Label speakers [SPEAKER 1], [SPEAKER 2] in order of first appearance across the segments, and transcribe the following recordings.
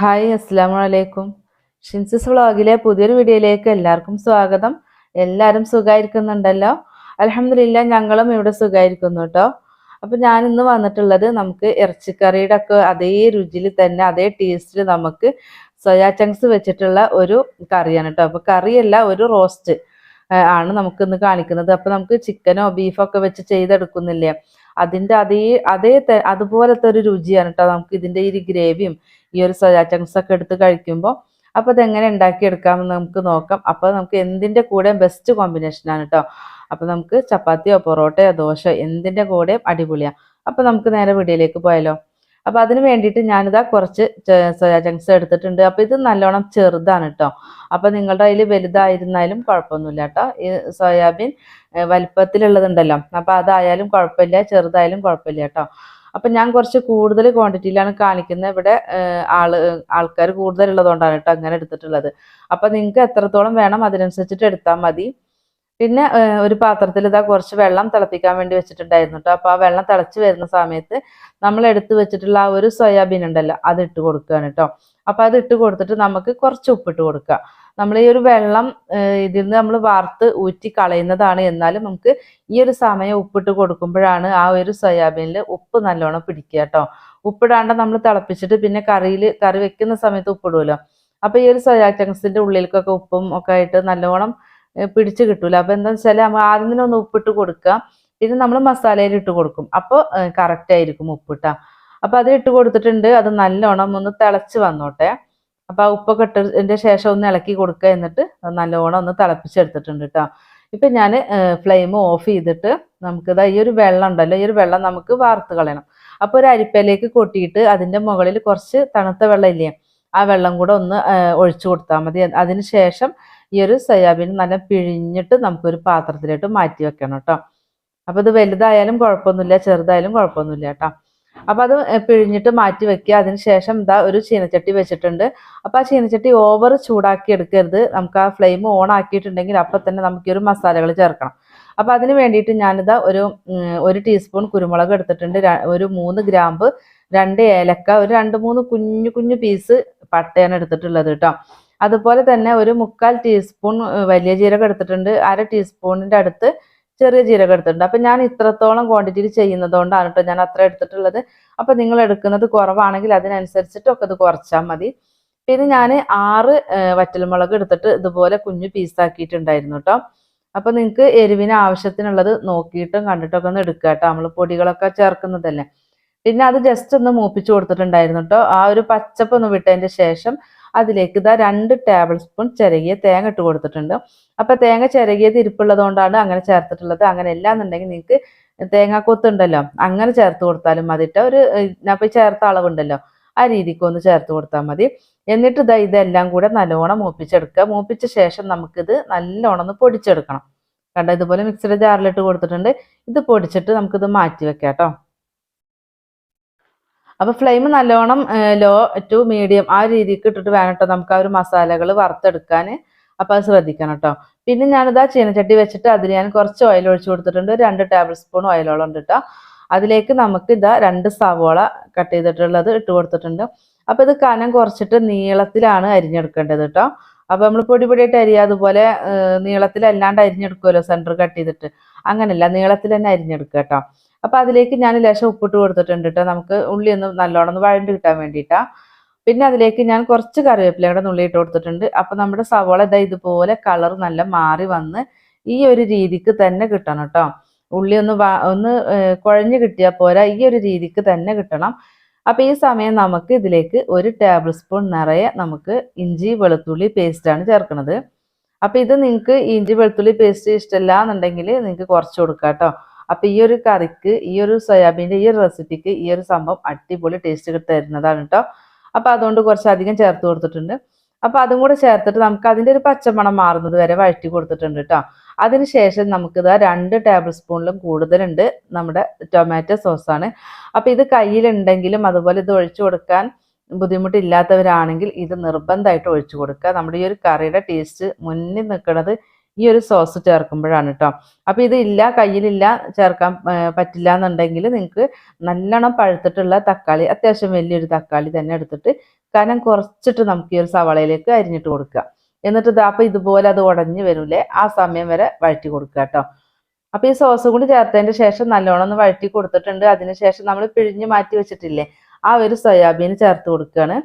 [SPEAKER 1] Hi അസ്സാം വലൈക്കും ഷിൻസിസ് വ്ളോഗിലെ പുതിയൊരു വീഡിയോയിലേക്ക് എല്ലാവർക്കും സ്വാഗതം. എല്ലാവരും സുഖമായിരിക്കുന്നുണ്ടല്ലോ അലഹമില്ല ഞങ്ങളും ഇവിടെ സുഖമായിരിക്കുന്നു കേട്ടോ അപ്പം ഞാൻ ഇന്ന് വന്നിട്ടുള്ളത് നമുക്ക് ഇറച്ചിക്കറിയുടെ ഒക്കെ അതേ രുചിയിൽ തന്നെ അതേ ടേസ്റ്റിൽ നമുക്ക് സോയാ ചങ്ക്സ് വെച്ചിട്ടുള്ള ഒരു കറിയാണ് കേട്ടോ അപ്പോൾ കറിയല്ല ഒരു റോസ്റ്റ് ആണ് നമുക്ക് ഇന്ന് കാണിക്കുന്നത്. അപ്പോൾ നമുക്ക് ചിക്കനോ ബീഫോ ഒക്കെ വെച്ച് ചെയ്തെടുക്കുന്നില്ലേ? അതിന്റെ അതേ അതേ അതുപോലത്തെ ഒരു രുചിയാണ് കേട്ടോ നമുക്ക് ഇതിന്റെ ഈ ഗ്രേവിയും ഈ ഒരു ചങ്ക്സ് ഒക്കെ എടുത്ത് കഴിക്കുമ്പോൾ അപ്പോൾ ഇതെങ്ങനെ ഉണ്ടാക്കിയെടുക്കാമെന്ന് നമുക്ക് നോക്കാം. അപ്പോൾ നമുക്ക് എന്തിന്റെ കൂടെ ബെസ്റ്റ് കോമ്പിനേഷനാണ് കേട്ടോ അപ്പോൾ നമുക്ക് ചപ്പാത്തിയോ പൊറോട്ടയോ ദോശയോ എന്തിന്റെ കൂടെയും അടിപൊളിയാണ് അപ്പോൾ നമുക്ക് നേരെ വീഡിയോയിലേക്ക് പോയാലോ. അപ്പോൾ അതിന് വേണ്ടിയിട്ട് ഞാനിതാ കുറച്ച് സോയാ ചങ്ക്സ് എടുത്തിട്ടുണ്ട്. അപ്പോൾ ഇത് നല്ലോണം ചെറുതാണ് കേട്ടോ അപ്പോൾ നിങ്ങളുടെ കയ്യിൽ വലുതായിരുന്നാലും കുഴപ്പമൊന്നുമില്ല കേട്ടോ ഈ സോയാബീൻ വലിപ്പത്തിലുള്ളതുണ്ടല്ലോ. അപ്പോൾ അതായാലും കുഴപ്പമില്ല ചെറുതായാലും കുഴപ്പമില്ല കേട്ടോ അപ്പം ഞാൻ കുറച്ച് കൂടുതൽ ക്വാണ്ടിറ്റിയിലാണ് കാണിക്കുന്നത്. ഇവിടെ ആൾ ആൾക്കാർ കൂടുതലുള്ളതുകൊണ്ടാണ് കേട്ടോ അങ്ങനെ എടുത്തിട്ടുള്ളത്. അപ്പം നിങ്ങൾക്ക് എത്രത്തോളം വേണം അതിനനുസരിച്ചിട്ട് എടുത്താൽ മതി. പിന്നെ ഒരു പാത്രത്തിൽ ഇതാ കുറച്ച് വെള്ളം തിളപ്പിക്കാൻ വേണ്ടി വെച്ചിട്ടുണ്ടായിരുന്നു കേട്ടോ അപ്പോൾ ആ വെള്ളം തിളച്ച് വരുന്ന സമയത്ത് നമ്മൾ എടുത്തു വെച്ചിട്ടുള്ള ആ ഒരു സോയാബീൻ ഉണ്ടല്ലോ അത് ഇട്ട് കൊടുക്കുകയാണ് കേട്ടോ അപ്പോൾ അത് ഇട്ട് കൊടുത്തിട്ട് നമുക്ക് കുറച്ച് ഉപ്പിട്ട് കൊടുക്കുക നമ്മൾ ഈ ഒരു വെള്ളം ഇതിൽ നിന്ന് നമ്മൾ വാർത്ത് ഊറ്റി കളയുന്നതാണ്. എന്നാലും നമുക്ക് ഈ ഒരു സമയം ഉപ്പിട്ട് കൊടുക്കുമ്പോഴാണ് ആ ഒരു സോയാബീനിൽ ഉപ്പ് നല്ലോണം പിടിക്കുക കേട്ടോ ഉപ്പിടാണ്ട് നമ്മൾ തിളപ്പിച്ചിട്ട് പിന്നെ കറിയിൽ കറി വെക്കുന്ന സമയത്ത് ഉപ്പിടുമല്ലോ അപ്പൊ ഈ ഒരു സോയാ ചങ്സിന്റെ ഉള്ളിലേക്കൊക്കെ ഉപ്പും ഒക്കെ ആയിട്ട് നല്ലോണം പിടിച്ച് കിട്ടൂല. അപ്പൊ എന്താ വെച്ചാൽ ആദ്യം തന്നെ ഒന്ന് ഉപ്പിട്ട് കൊടുക്കുക. പിന്നെ നമ്മൾ മസാലയിൽ ഇട്ട് കൊടുക്കും. അപ്പോൾ കറക്റ്റ് ആയിരിക്കും ഉപ്പിട്ട. അപ്പൊ അത് ഇട്ട് കൊടുത്തിട്ടുണ്ട്. അത് നല്ലോണം ഒന്ന് തിളച്ച് വന്നോട്ടെ. അപ്പൊ ആ ഉപ്പൊക്കെ ഇട്ടതിന്റെ ശേഷം ഒന്ന് ഇളക്കി കൊടുക്കുക എന്നിട്ട് നല്ലോണം ഒന്ന് തിളപ്പിച്ചെടുത്തിട്ടുണ്ട് കേട്ടോ ഇപ്പൊ ഞാൻ ഫ്ലെയിം ഓഫ് ചെയ്തിട്ട് നമുക്ക് ഇതാ ഈ ഒരു വെള്ളം ഉണ്ടല്ലോ. ഈ ഒരു വെള്ളം നമുക്ക് വാർത്ത് കളയണം. അപ്പൊ ഒരു അരിപ്പയിലേക്ക് കൊട്ടിയിട്ട് അതിന്റെ മുകളിൽ കുറച്ച് തണുത്ത വെള്ളം ഇല്ലേ? ആ വെള്ളം കൂടെ ഒന്ന് ഒഴിച്ചു കൊടുത്താൽ മതി. അതിന് ശേഷം ഈ ഒരു സോയാബീൻ നല്ല പിഴിഞ്ഞിട്ട് നമുക്കൊരു പാത്രത്തിലോട്ട് മാറ്റി വെക്കണം കേട്ടോ. അപ്പൊ ഇത് വലുതായാലും കുഴപ്പമൊന്നുമില്ല ചെറുതായാലും കുഴപ്പമൊന്നുമില്ല കേട്ടോ. അപ്പൊ അത് പിഴിഞ്ഞിട്ട് മാറ്റി വെക്കുക. അതിന് ശേഷം ഇതാ ഒരു ചീനച്ചട്ടി വെച്ചിട്ടുണ്ട്. അപ്പൊ ആ ചീനച്ചട്ടി ഓവർ ചൂടാക്കി എടുക്കരുത്. നമുക്ക് ആ ഫ്ലെയിം ഓൺ ആക്കിയിട്ടുണ്ടെങ്കിൽ അപ്പൊ തന്നെ നമുക്ക് ഒരു മസാലകൾ ചേർക്കണം. അപ്പൊ അതിന് വേണ്ടിയിട്ട് ഞാനിതാ ഒരു ഒരു ടീസ്പൂൺ കുരുമുളക് എടുത്തിട്ടുണ്ട്. ഒരു മൂന്ന് ഗ്രാമ്പ് രണ്ട് ഏലക്ക ഒരു രണ്ട് മൂന്ന് കുഞ്ഞു കുഞ്ഞു പീസ് പട്ടയാണ് എടുത്തിട്ടുള്ളത് കേട്ടോ. അതുപോലെ തന്നെ ഒരു മുക്കാൽ ടീസ്പൂൺ വലിയ ജീരകം എടുത്തിട്ടുണ്ട്. അര ടീസ്പൂണിന്റെ അടുത്ത് ചെറിയ ജീരകം എടുത്തിട്ടുണ്ട്. അപ്പം ഞാൻ ഇത്രത്തോളം ക്വാണ്ടിറ്റിയിൽ ചെയ്യുന്നതുകൊണ്ടാണ് കേട്ടോ ഞാൻ അത്ര എടുത്തിട്ടുള്ളത്. അപ്പം നിങ്ങൾ എടുക്കുന്നത് കുറവാണെങ്കിൽ അതിനനുസരിച്ചിട്ടൊക്കെ ഇത് കുറച്ചാൽ മതി. പിന്നെ ഞാൻ ആറ് വറ്റൽമുളക് എടുത്തിട്ട് ഇതുപോലെ കുഞ്ഞു പീസാക്കിയിട്ടുണ്ടായിരുന്നു കേട്ടോ അപ്പം നിങ്ങൾക്ക് എരിവിന് ആവശ്യത്തിനുള്ളത് നോക്കിയിട്ടും കണ്ടിട്ടൊക്കെ ഒന്ന് എടുക്കുക കേട്ടോ നമ്മൾ പൊടികളൊക്കെ ചേർക്കുന്നതല്ലേ. പിന്നെ അത് ജസ്റ്റ് ഒന്ന് മൂപ്പിച്ച് കൊടുത്തിട്ടുണ്ടായിരുന്നു കേട്ടോ ആ ഒരു പച്ചപ്പ് ഒന്ന് വിട്ടതിന്റെ ശേഷം അതിലേക്ക് ഇതാ രണ്ട് ടേബിൾ സ്പൂൺ ചിരകിയ തേങ്ങ ഇട്ട് കൊടുത്തിട്ടുണ്ട്. അപ്പൊ തേങ്ങ ചിരകിയത് ഇരിപ്പുള്ളത് കൊണ്ടാണ് അങ്ങനെ ചേർത്തിട്ടുള്ളത്. അങ്ങനെ എന്നുണ്ടെങ്കിൽ നിങ്ങൾക്ക് തേങ്ങാക്കൊത്ത് ഉണ്ടല്ലോ അങ്ങനെ ചേർത്ത് കൊടുത്താലും മതി ട്ടോ. ഒരു ഇപ്പൊ ചേർത്ത അളവുണ്ടല്ലോ ആ രീതിക്ക് ഒന്ന് ചേർത്ത് കൊടുത്താൽ മതി. എന്നിട്ട് ഇതാ ഇതെല്ലാം കൂടെ നല്ലോണം മൂപ്പിച്ചെടുക്കുക. മൂപ്പിച്ച ശേഷം നമുക്കിത് നല്ലോണം ഒന്ന് പൊടിച്ചെടുക്കണം. കണ്ട? ഇതുപോലെ മിക്സിയുടെ ജാറിലിട്ട് കൊടുത്തിട്ടുണ്ട്. ഇത് പൊടിച്ചിട്ട് നമുക്കിത് മാറ്റി വെക്കാം കേട്ടോ അപ്പൊ ഫ്ലെയിം നല്ലോണം ലോ ടു മീഡിയം ആ രീതിക്ക് ഇട്ടിട്ട് വേണം കേട്ടോ നമുക്ക് ആ ഒരു മസാലകൾ വറുത്തെടുക്കാൻ അപ്പൊ അത് ശ്രദ്ധിക്കണം കേട്ടോ പിന്നെ ഞാനിതാ ചീനച്ചട്ടി വെച്ചിട്ട് അതിൽ ഞാൻ കുറച്ച് ഓയിൽ ഒഴിച്ചു കൊടുത്തിട്ടുണ്ട്. രണ്ട് ടേബിൾ സ്പൂൺ ഓയിലോളം ഉണ്ട് കേട്ടോ അതിലേക്ക് നമുക്ക് ഇതാ രണ്ട് സവോള കട്ട് ചെയ്തിട്ടുള്ളത് ഇട്ട് കൊടുത്തിട്ടുണ്ട്. അപ്പൊ ഇത് കനം കുറച്ചിട്ട് നീളത്തിലാണ് അരിഞ്ഞെടുക്കേണ്ടത് കേട്ടോ അപ്പൊ നമ്മൾ പൊടി പൊടിയായിട്ട് അരിയുക അതുപോലെ നീളത്തിലല്ലാണ്ട് അരിഞ്ഞെടുക്കുമല്ലോ സെന്റർ കട്ട് ചെയ്തിട്ട്. അങ്ങനല്ല നീളത്തിൽ തന്നെ അരിഞ്ഞെടുക്കുക കേട്ടോ അപ്പൊ അതിലേക്ക് ഞാൻ ലേശം ഉപ്പിട്ട് കൊടുത്തിട്ടുണ്ട് കേട്ടോ നമുക്ക് ഉള്ളി ഒന്ന് നല്ലോണം ഒന്ന് വഴണ്ട് കിട്ടാൻ വേണ്ടിയിട്ടാ പിന്നെ അതിലേക്ക് ഞാൻ കുറച്ച് കറിവേപ്പില കൂടെ നുള്ളി ഇട്ട് കൊടുത്തിട്ടുണ്ട്. അപ്പൊ നമ്മുടെ സവോള ഇതാ ഇതുപോലെ കളർ നല്ല മാറി വന്ന് ഈ ഒരു രീതിക്ക് തന്നെ കിട്ടണം കേട്ടോ ഉള്ളി ഒന്ന് ഒന്ന് കുഴഞ്ഞു കിട്ടിയാൽ പോരാ. ഈ ഒരു രീതിക്ക് തന്നെ കിട്ടണം. അപ്പൊ ഈ സമയം നമുക്ക് ഇതിലേക്ക് ഒരു ടേബിൾ സ്പൂൺ നിറയെ നമുക്ക് ഇഞ്ചി വെളുത്തുള്ളി പേസ്റ്റാണ് ചേർക്കുന്നത് അപ്പൊ ഇത് നിങ്ങൾക്ക് ഇഞ്ചി വെളുത്തുള്ളി പേസ്റ്റ് ഇഷ്ടമല്ല എന്നുണ്ടെങ്കിൽ നിങ്ങൾക്ക് കുറച്ച് കൊടുക്കാം കേട്ടോ അപ്പൊ ഈ ഒരു കറിക്ക് ഈ ഒരു സോയാബീന്റെ ഈ ഒരു റെസിപ്പിക്ക് ഈ ഒരു സംഭവം അടിപൊളി ടേസ്റ്റ് തരുന്നതാണ് കേട്ടോ അപ്പൊ അതുകൊണ്ട് കുറച്ചധികം ചേർത്ത് കൊടുത്തിട്ടുണ്ട്. അപ്പൊ അതും കൂടെ ചേർത്തിട്ട് നമുക്ക് അതിന്റെ ഒരു പച്ചമണം മാറുന്നത് വരെ വഴറ്റി കൊടുത്തിട്ടുണ്ട് കേട്ടോ അതിനുശേഷം നമുക്കിത് രണ്ട് ടേബിൾ സ്പൂണിലും കൂടുതലുണ്ട് നമ്മുടെ ടൊമാറ്റോ സോസാണ് അപ്പൊ ഇത് കയ്യിലുണ്ടെങ്കിലും അതുപോലെ ഇത് ഒഴിച്ചു കൊടുക്കാൻ ബുദ്ധിമുട്ടില്ലാത്തവരാണെങ്കിൽ ഇത് നിർബന്ധമായിട്ട് ഒഴിച്ചു കൊടുക്കുക. നമ്മുടെ ഈ ഒരു കറിയുടെ ടേസ്റ്റ് മുന്നിൽ നിൽക്കുന്നത് ഈ ഒരു സോസ് ചേർക്കുമ്പോഴാണ് കേട്ടോ അപ്പൊ ഇത് ഇല്ല കയ്യിലില്ല ചേർക്കാൻ പറ്റില്ല എന്നുണ്ടെങ്കിൽ നിങ്ങൾക്ക് നല്ലോണം പഴുത്തിട്ടുള്ള തക്കാളി അത്യാവശ്യം വലിയൊരു തക്കാളി തന്നെ എടുത്തിട്ട് കനം കുറച്ചിട്ട് നമുക്ക് ഈ ഒരു സവളയിലേക്ക് അരിഞ്ഞിട്ട് കൊടുക്കുക. എന്നിട്ട് ഇതാ അപ്പം ഇതുപോലെ അത് ഉടഞ്ഞു വരൂലേ ആ സമയം വരെ വഴറ്റി കൊടുക്കുക കേട്ടോ അപ്പൊ ഈ സോസ് കൂടി ചേർത്തതിന്റെ ശേഷം നല്ലോണം ഒന്ന് വഴറ്റി കൊടുത്തിട്ടുണ്ട്. അതിനുശേഷം നമ്മൾ പിഴിഞ്ഞ് മാറ്റി വെച്ചിട്ടില്ലേ ആ ഒരു സോയാബീൻ ചേർത്ത് കൊടുക്കുകയാണ്.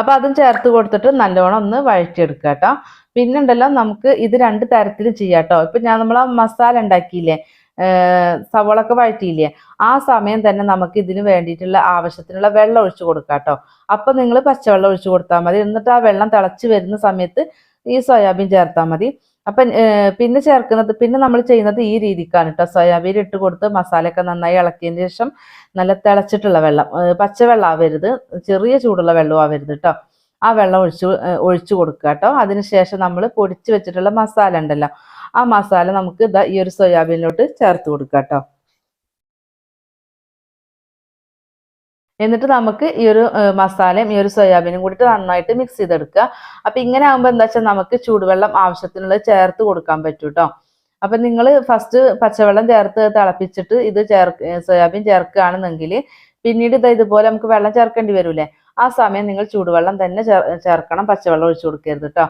[SPEAKER 1] അപ്പൊ അതും ചേർത്ത് കൊടുത്തിട്ട് നല്ലോണം ഒന്ന് വഴറ്റിയെടുക്കുക കേട്ടോ പിന്നെ ഉണ്ടല്ലോ നമുക്ക് ഇത് രണ്ട് തരത്തിൽ ചെയ്യാം കേട്ടോ ഇപ്പൊ ഞാൻ നമ്മളാ മസാല ഉണ്ടാക്കിയില്ലേ സവളൊക്കെ വഴറ്റിയില്ലേ ആ സമയം തന്നെ നമുക്ക് ഇതിന് വേണ്ടിയിട്ടുള്ള ആവശ്യത്തിനുള്ള വെള്ളം ഒഴിച്ചു കൊടുക്കാം കേട്ടോ അപ്പൊ നിങ്ങൾ പച്ചവെള്ളം ഒഴിച്ചു കൊടുത്താൽ മതി. എന്നിട്ട് ആ വെള്ളം തിളച്ച് വരുന്ന സമയത്ത് ഈ സോയാബീൻ ചേർത്താൽ മതി. അപ്പം പിന്നെ ചേർക്കുന്നത് പിന്നെ നമ്മൾ ചെയ്യുന്നത് ഈ രീതിക്കാണ് കേട്ടോ സോയാബീൻ ഇട്ട് കൊടുത്ത് മസാലയൊക്കെ നന്നായി ഇളക്കിയതിന് ശേഷം നല്ല തിളച്ചിട്ടുള്ള വെള്ളം പച്ചവെള്ളം ആവരുത്. ചെറിയ ചൂടുള്ള വെള്ളം ആവരുത് കേട്ടോ ആ വെള്ളം ഒഴിച്ച് ഒഴിച്ചു കൊടുക്കുക കേട്ടോ. അതിനുശേഷം നമ്മൾ പൊടിച്ച് വെച്ചിട്ടുള്ള മസാല ഉണ്ടല്ലോ ആ മസാല നമുക്ക് ഇതാ ഈ ഒരു സോയാബീനിലോട്ട് ചേർത്ത് കൊടുക്കുക കേട്ടോ. എന്നിട്ട് നമുക്ക് ഈ ഒരു മസാലയും ഈ ഒരു സോയാബീനും കൂടിയിട്ട് നന്നായിട്ട് മിക്സ് ചെയ്തെടുക്കുക. അപ്പൊ ഇങ്ങനെ ആകുമ്പോൾ എന്താ വെച്ചാൽ നമുക്ക് ചൂടുവെള്ളം ആവശ്യത്തിനുള്ളത് ചേർത്ത് കൊടുക്കാൻ പറ്റും കേട്ടോ അപ്പൊ നിങ്ങൾ ഫസ്റ്റ് പച്ചവെള്ളം ചേർത്ത് തിളപ്പിച്ചിട്ട് ഇത് ചേർ സോയാബീൻ ചേർക്കുകയാണെന്നെങ്കിൽ പിന്നീട് ഇത് ഇതുപോലെ നമുക്ക് വെള്ളം ചേർക്കേണ്ടി വരൂലേ? ആ സമയം നിങ്ങൾ ചൂടുവെള്ളം തന്നെ ചേർക്കണം പച്ചവെള്ളം ഒഴിച്ചു കൊടുക്കരുത് കേട്ടോ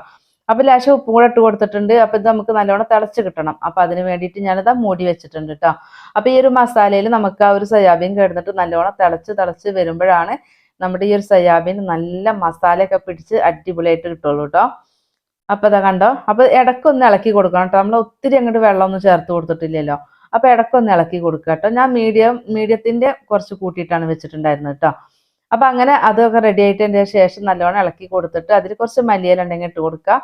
[SPEAKER 1] അപ്പൊ ലേശം ഉപ്പും കൂടെ ഇട്ട് കൊടുത്തിട്ടുണ്ട്. അപ്പൊ ഇത് നമുക്ക് നല്ലോണം തിളച്ച് കിട്ടണം. അപ്പൊ അതിന് വേണ്ടിയിട്ട് ഞാനിത് മൂടി വെച്ചിട്ടുണ്ട് കേട്ടോ അപ്പൊ ഈ ഒരു മസാലയിൽ നമുക്ക് ആ ഒരു സയാബീൻ കിടന്നിട്ട് നല്ലോണം തിളച്ച് തിളച്ച് വരുമ്പോഴാണ് നമ്മുടെ ഈ ഒരു സയാബീൻ നല്ല മസാലയൊക്കെ പിടിച്ച് അടിപൊളിയായിട്ട് കിട്ടുള്ളൂ കേട്ടോ അപ്പൊ ഇതാ കണ്ടോ? അപ്പൊ ഇടക്കൊന്ന് ഇളക്കി കൊടുക്കണം കേട്ടോ നമ്മൾ ഒത്തിരി അങ്ങോട്ട് വെള്ളമൊന്നും ചേർത്ത് കൊടുത്തിട്ടില്ലല്ലോ. അപ്പൊ ഇടക്കൊന്ന് ഇളക്കി കൊടുക്കുക കേട്ടോ ഞാൻ മീഡിയം മീഡിയത്തിന്റെ കുറച്ച് കൂട്ടിയിട്ടാണ് വെച്ചിട്ടുണ്ടായിരുന്നത് കേട്ടോ അപ്പൊ അങ്ങനെ അതൊക്കെ റെഡി ആയിട്ടതിന്റെ ശേഷം നല്ലോണം ഇളക്കി കൊടുത്തിട്ട് അതിൽ കുറച്ച് മല്ലിയില ഉണ്ടെങ്കിൽ ഇട്ട് കൊടുക്കുക.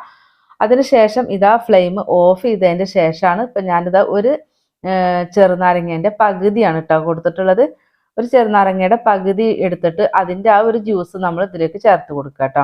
[SPEAKER 1] അതിനുശേഷം ഇതാ ഫ്ലെയിം ഓഫ് ചെയ്തതിന്റെ ശേഷമാണ് ഇപ്പൊ ഞാനിതാ ഒരു ചെറുനാരങ്ങേന്റെ പകുതിയാണ് കേട്ടോ കൊടുത്തിട്ടുള്ളത്. ഒരു ചെറുനാരങ്ങയുടെ പകുതി എടുത്തിട്ട് അതിന്റെ ആ ഒരു ജ്യൂസ് നമ്മൾ ഇതിലേക്ക് ചേർത്ത് കൊടുക്കുക കേട്ടോ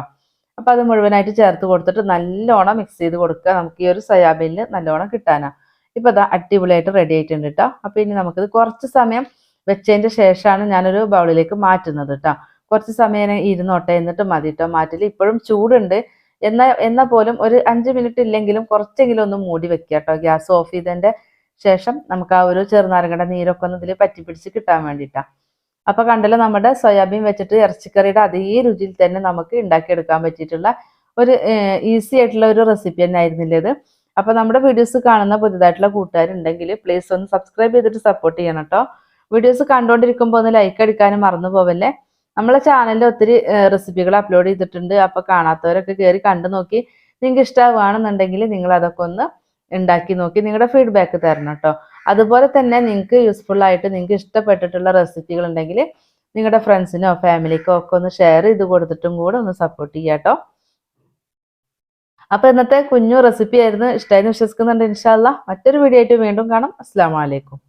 [SPEAKER 1] അപ്പൊ അത് മുഴുവനായിട്ട് ചേർത്ത് കൊടുത്തിട്ട് നല്ലോണം മിക്സ് ചെയ്ത് കൊടുക്കുക. നമുക്ക് ഈ ഒരു സോയാബീനിൽ നല്ലോണം കിട്ടാനാ. ഇപ്പൊ അതാ അടിപൊളിയായിട്ട് റെഡി ആയിട്ടുണ്ട് കേട്ടോ അപ്പൊ ഇനി നമുക്കിത് കുറച്ച് സമയം വെച്ചതിന്റെ ശേഷമാണ് ഞാനൊരു ബൗളിലേക്ക് മാറ്റുന്നത് കേട്ടോ കുറച്ച് സമയം ഇരുന്നോട്ടെ എന്നിട്ട് മതി കേട്ടോ മാറ്റിൽ ഇപ്പോഴും ചൂടുണ്ട്. എന്ന എന്ന പോലും ഒരു അഞ്ച് മിനിറ്റ് ഇല്ലെങ്കിലും കുറച്ചെങ്കിലും ഒന്ന് മൂടി വെക്കുക കേട്ടോ ഗ്യാസ് ഓഫ് ചെയ്തതിന്റെ ശേഷം നമുക്ക് ആ ഒരു ചെറുനാരങ്ങയുടെ നീരൊക്കെ ഒന്ന് ഇതിൽ പറ്റിപ്പിടിച്ച് കിട്ടാൻ വേണ്ടിയിട്ടാണ് അപ്പൊ കണ്ടല്ലോ നമ്മുടെ സോയാബീൻ വെച്ചിട്ട് ഇറച്ചിക്കറിയുടെ അതേ രുചിയിൽ തന്നെ നമുക്ക് ഉണ്ടാക്കിയെടുക്കാൻ പറ്റിയിട്ടുള്ള ഒരു ഈസി ആയിട്ടുള്ള ഒരു റെസിപ്പി തന്നെ ആയിരുന്നില്ല ഇത്. അപ്പൊ നമ്മുടെ വീഡിയോസ് കാണുന്ന പുതുതായിട്ടുള്ള കൂട്ടുകാരുണ്ടെങ്കിൽ പ്ലീസ് ഒന്ന് സബ്സ്ക്രൈബ് ചെയ്തിട്ട് സപ്പോർട്ട് ചെയ്യണം കേട്ടോ വീഡിയോസ് കണ്ടുകൊണ്ടിരിക്കുമ്പോൾ ഒന്ന് ലൈക്ക് അടിക്കാനും മറന്നു പോവല്ലേ? നമ്മളെ ചാനലിൽ ഒത്തിരി റെസിപ്പികൾ അപ്ലോഡ് ചെയ്തിട്ടുണ്ട്. അപ്പൊ കാണാത്തവരൊക്കെ കയറി കണ്ടു നോക്കി നിങ്ങൾക്ക് ഇഷ്ടമാണെന്നുണ്ടെങ്കിൽ നിങ്ങൾ അതൊക്കെ ഒന്ന് ഉണ്ടാക്കി നോക്കി നിങ്ങളുടെ ഫീഡ്ബാക്ക് തരണം കേട്ടോ അതുപോലെ തന്നെ നിങ്ങൾക്ക് യൂസ്ഫുൾ ആയിട്ട് നിങ്ങൾക്ക് ഇഷ്ടപ്പെട്ടിട്ടുള്ള റെസിപ്പികൾ ഉണ്ടെങ്കിൽ നിങ്ങളുടെ ഫ്രണ്ട്സിനോ ഫാമിലിക്കോ ഒക്കെ ഒന്ന് ഷെയർ ചെയ്ത് കൊടുത്തിട്ടും കൂടെ ഒന്ന് സപ്പോർട്ട് ചെയ്യാം കേട്ടോ അപ്പൊ ഇന്നത്തെ കുഞ്ഞു റെസിപ്പി ആയിരുന്നു. ഇഷ്ടമായി വിശ്വസിക്കുന്നുണ്ട് ഇൻഷാല്ല മറ്റൊരു വീഡിയോ ആയിട്ട് വീണ്ടും കാണാം. അസ്സാം വലൈക്കും